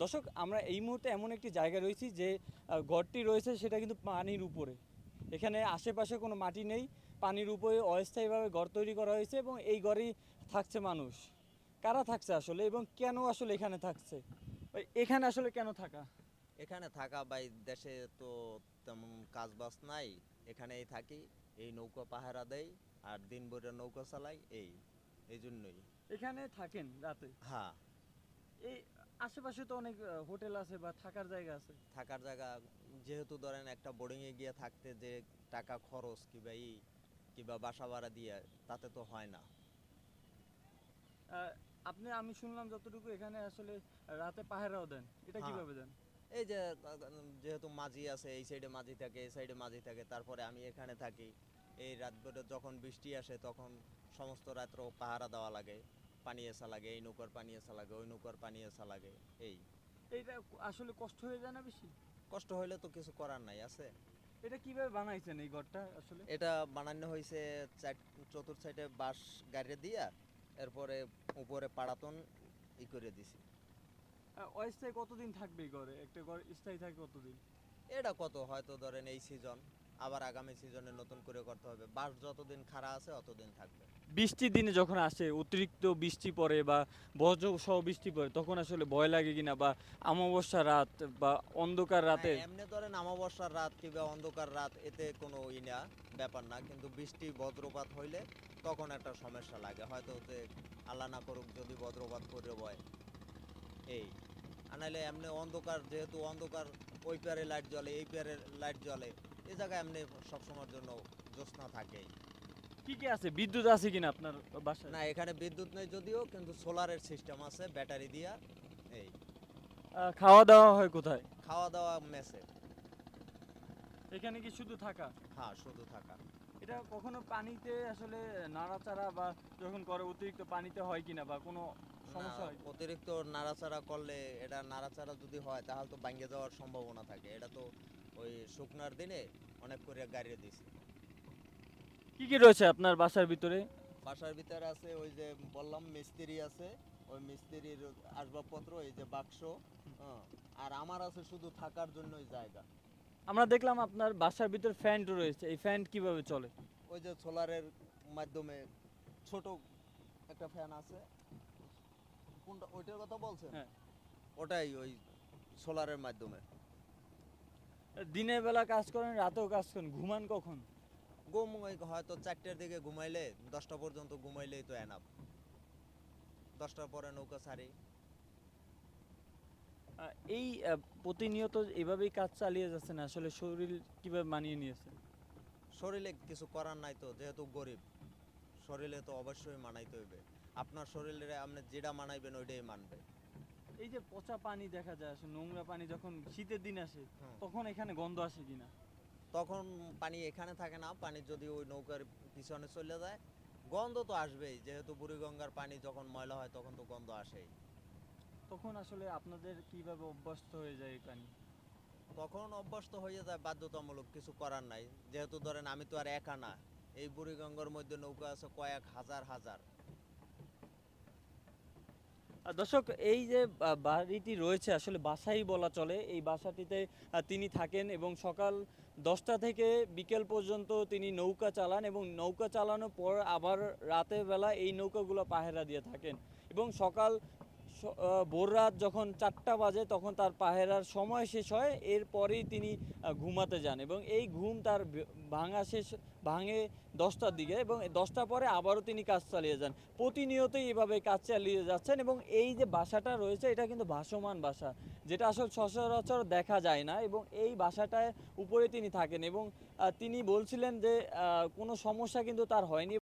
দর্শক আমরা এই মুহূর্তে এমন একটি জায়গায় রয়েছি যে ঘরটি রয়েছে সেটা কিন্তু পানির উপরে। এখানে আশেপাশে কোনো মাটি নেই পানির উপরে অস্থায়ীভাবে ঘর তৈরি করা হয়েছে এবং এই ঘরেই থাকছে মানুষ। কারা থাকছে আসলে এবং কেন আসলে এখানে থাকছে? এখানে আসলে কেন থাকা? এখানে থাকা বাই দেশে তো তেমন কাজ বাজ নাই এখানেই থাকি এই নৌকা পাহারা দেই আর দিন ভরে নৌকা চালাই এই এই জন্যই। এখানে থাকেন রাতে? হ্যাঁ। এই আশেপাশে তো অনেক হোটেল আছে বা থাকার জায়গা আছে। থাকার জায়গা যেহেতু ধরেন একটা বোর্ডিংয়ে গিয়ে থাকতে যে টাকা খরচ কিবা ই কিবা বাসা ভাড়া দিয়ে তাতে তো হয় না। আপনি আমি শুনলাম যতটুকু এখানে আসলে রাতে পাহারাও দেন এটা হ্যাঁ। কীভাবে দেন? এই যে যেহেতু মাঝি আছে এই সাইডে মাঝি থাকে এই সাইডে মাঝি থাকে তারপরে আমি এখানে থাকি। এই রাতভরে যখন বৃষ্টি আসে তখন সমস্ত রাত্র পাহারা দেওয়া লাগে। পানি এসা লাগে এই নৌকার পানি এসা লাগে ওই নৌকার পানি এসা লাগে এই। এইটা আসলে কষ্ট হয়ে যায় না বেশি? কষ্ট হইলে তো কিছু করার নাই আছে। এটা কীভাবে বানাইছেন এই ঘরটা আসলে? এটা বানানো হয়েছে চতুর্থ সাইডে বাঁশ গাড়ি দিয়া এরপরে উপরে পাড়াতন ই করে দিছি। অস্থায়ী কতদিন থাকবে এই ঘরে? একটা ঘর স্থায়ী থাকে কতদিন? এটা কত হয়তো ধরেন এই সিজন আবার আগামী সিজনে নতুন করে করতে হবে। বাস যতদিন খাড়া আছে অতদিন থাকবে। বৃষ্টির দিনে যখন আসে অতিরিক্ত বৃষ্টি পড়ে বা বজ্র সহ বৃষ্টি পড়ে তখন আসলে ভয় লাগে কিনা বা অমাবস্যা রাত বা অন্ধকার রাতে? হ্যাঁ, এমনি ধরেন অমাবস্যার রাত কিংবা অন্ধকার রাত এতে কোনো ই না ব্যাপার না। কিন্তু বৃষ্টি বজ্রপাত হইলে তখন একটা সমস্যা লাগে। হয়তো যে আল্লাহ না করুক যদি বজ্রপাত করে বয়। এই। আনাইলে এমনি অন্ধকার যেহেতু অন্ধকার ওই পারে লাইট জ্বলে এই পারে লাইট জ্বলে। এ জায়গায় এমনি সবসময়ের জন্য জ্যোৎস্না থাকে। কি কি আছে? বিদ্যুৎ আছে কিনা আপনার বাসায়? না এখানে বিদ্যুৎ নেই যদিও কিন্তু সোলারের সিস্টেম আছে ব্যাটারি দিয়া এই। খাওয়া দাওয়া হয় কোথায়? খাওয়া দাওয়া মেসে এখানে কি শুধু থাকা? হ্যাঁ শুধু থাকা। এটা কখনো পানিতে আসলে নাড়াচাড়া বা যখন করে অতিরিক্ত পানিতে হয় কিনা বা কোনো সমস্যা হয় অতিরিক্ত নাড়াচাড়া করলে এটা নাড়াচাড়া যদি হয় তাহলে তো ভাঙ্গে যাওয়ার সম্ভাবনা থাকে। এটা তো ওই শুকনার দিনে অনেক করে গাড়িয়ে দিছি। কি কি রয়েছে আপনার বাসার ভিতরে? বাসার ভিতরে আছে ওই যে বললাম মিস্ত্রি আছে। ওই মিস্ত্রির আসবাবপত্র এই যে বাক্স হ্যাঁ, আর আমার আছে শুধু থাকার জন্যই জায়গা। আমরা দেখলাম আপনার বাসার ভিতর ফ্যান রয়েছে। এই ফ্যান কীভাবে চলে? ওই যে সোলারের মাধ্যমে ছোট একটা ফ্যান আছে। কোনটা ওইটার কথা বলছেন? হ্যাঁ। ওটাই ওই সোলারের মাধ্যমে। দিনের বেলা কাজ করেন রাতেও কাজ করেন ঘুমান কখন? ঘুম ওই হয়তো চারটের দিকে ঘুমাইলে দশটা পর্যন্ত ঘুমাইলেই তো এনাফ দশটার পরে নৌকা ছাড়ি। এই প্রতিনিয়ত এভাবেই কাজ চালিয়ে যাচ্ছেন আসলে শরীর কীভাবে মানিয়ে নিয়েছে শরীরে কিছু করার নাই তো যেহেতু গরিব। শরীরে তো অবশ্যই মানাইতে হইবে। আপনার শরীরে আপনি যেটা মানাইবেন ওইটাই মানবে। এই যে পচা পানি দেখা যায় আসলে নোংরা পানি যখন শীতের দিন আসে তখন এখানে গন্ধ আসে কিনা? তখন পানি এখানে থাকে না পানি যদি ওই নৌকার পিছনে চলে যায় গন্ধ তো আসবেই। যেহেতু বুড়িগঙ্গার পানি যখন ময়লা হয় তখন তো গন্ধ আসেই। তখন আসলে আপনাদের কীভাবে অভ্যস্ত হয়ে যায় এই পানি? তখন অভ্যস্ত হয়ে যায় বাধ্যতামূলক কিছু করার নাই। যেহেতু ধরেন আমি তো আর একা না এই বুড়িগঙ্গার মধ্যে নৌকা আছে কয়েক হাজার হাজার। দর্শক, এই যে বাড়িটি রয়েছে, আসলে বাসাই বলা চলে। এই বাসাটিতে তিনি থাকেন এবং সকাল দশটা থেকে বিকেল পর্যন্ত তিনি নৌকা চালান এবং নৌকা চালানোর পর আবার রাতের বেলা এই নৌকাগুলো পাহেরা দিয়ে থাকেন। এবং সকাল ভোর রাত যখন চারটা বাজে, তখন তার পাহেরার সময় শেষ হয়। এরপরেই তিনি ঘুমাতে যান এবং এই ঘুম তার ভাঙা শেষ, ভাঙে দশটার দিকে এবং এই দশটার পরে আবারও তিনি কাজ চালিয়ে যান। প্রতিনিয়তই এভাবে কাজ চালিয়ে যাচ্ছেন এবং এই যে বাসাটা রয়েছে, এটা কিন্তু ভাসমান বাসা, যেটা আসলে সচরাচর দেখা যায় না এবং এই বাসাটায় উপরে তিনি থাকেন এবং তিনি বলছিলেন যে কোনো সমস্যা কিন্তু তার হয়নি।